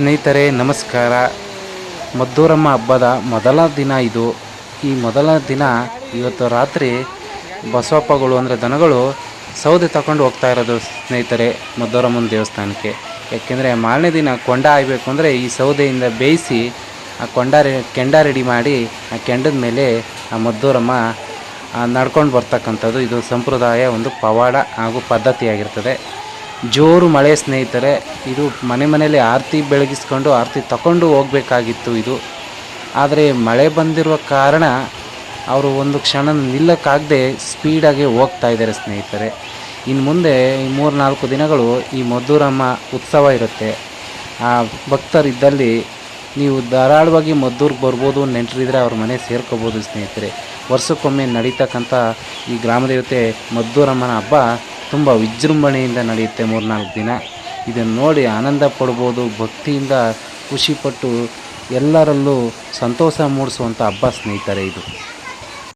ಸ್ನೇಹಿತರೆ, ನಮಸ್ಕಾರ. ಮದ್ದೂರಮ್ಮ ಹಬ್ಬದ ಮೊದಲ ದಿನ ಇದು. ಈ ಮೊದಲ ದಿನ ಇವತ್ತು ರಾತ್ರಿ ಬಸವಪ್ಪಗಳು ಅಂದರೆ ದನಗಳು ಸೌದೆ ತಗೊಂಡು ಹೋಗ್ತಾ ಇರೋದು ಸ್ನೇಹಿತರೆ, ಮದ್ದೂರಮ್ಮನ ದೇವಸ್ಥಾನಕ್ಕೆ. ಯಾಕೆಂದರೆ ಮಾರನೇ ದಿನ ಕೊಂಡ ಆಯ್ಬೇಕು ಅಂದರೆ ಈ ಸೌದೆಯಿಂದ ಬೇಯಿಸಿ ಆ ಕೊಂಡ ಕೆಂಡ ರೆಡಿ ಮಾಡಿ ಆ ಕೆಂಡದ ಮೇಲೆ ಆ ಮದ್ದೂರಮ್ಮ ನಡ್ಕೊಂಡು ಬರ್ತಕ್ಕಂಥದ್ದು. ಇದು ಸಂಪ್ರದಾಯ ಒಂದು ಪವಾಡ ಹಾಗೂ ಪದ್ಧತಿಯಾಗಿರ್ತದೆ. ಜೋರು ಮಳೆ ಸ್ನೇಹಿತರೆ, ಇದು ಮನೆ ಮನೆಯಲ್ಲಿ ಆರತಿ ಬೆಳಗಿಸ್ಕೊಂಡು ಆರತಿ ತಗೊಂಡು ಹೋಗಬೇಕಾಗಿತ್ತು ಇದು. ಆದರೆ ಮಳೆ ಬಂದಿರುವ ಕಾರಣ ಅವರು ಒಂದು ಕ್ಷಣ ನಿಲ್ಲಕ್ಕಾಗದೆ ಸ್ಪೀಡಾಗಿ ಹೋಗ್ತಾ ಇದ್ದಾರೆ ಸ್ನೇಹಿತರೆ. ಇನ್ನು ಮುಂದೆ ಈ ಮೂರು ನಾಲ್ಕು ದಿನಗಳು ಈ ಮದ್ದೂರಮ್ಮ ಉತ್ಸವ ಇರುತ್ತೆ. ಆ ಭಕ್ತರಿದ್ದಲ್ಲಿ ನೀವು ಧಾರಾಳವಾಗಿ ಮದ್ದೂರಿಗೆ ಬರ್ಬೋದು ನೆಂಟರಿದ್ರೆ ಅವ್ರ ಮನೆ ಸೇರ್ಕೋಬೋದು ಸ್ನೇಹಿತರೆ. ವರ್ಷಕ್ಕೊಮ್ಮೆ ನಡೀತಕ್ಕಂಥ ಈ ಗ್ರಾಮದೇವತೆ ಮದ್ದೂರಮ್ಮನ ಹಬ್ಬ ತುಂಬ ವಿಜೃಂಭಣೆಯಿಂದ ನಡೆಯುತ್ತೆ ಮೂರ್ನಾಲ್ಕು ದಿನ. ಇದನ್ನು ನೋಡಿ ಆನಂದ ಪಡ್ಬೋದು, ಭಕ್ತಿಯಿಂದ ಖುಷಿಪಟ್ಟು ಎಲ್ಲರಲ್ಲೂ ಸಂತೋಷ ಮೂಡಿಸುವಂಥ ಹಬ್ಬ ಸ್ನೇಹಿತರೆ ಇದು.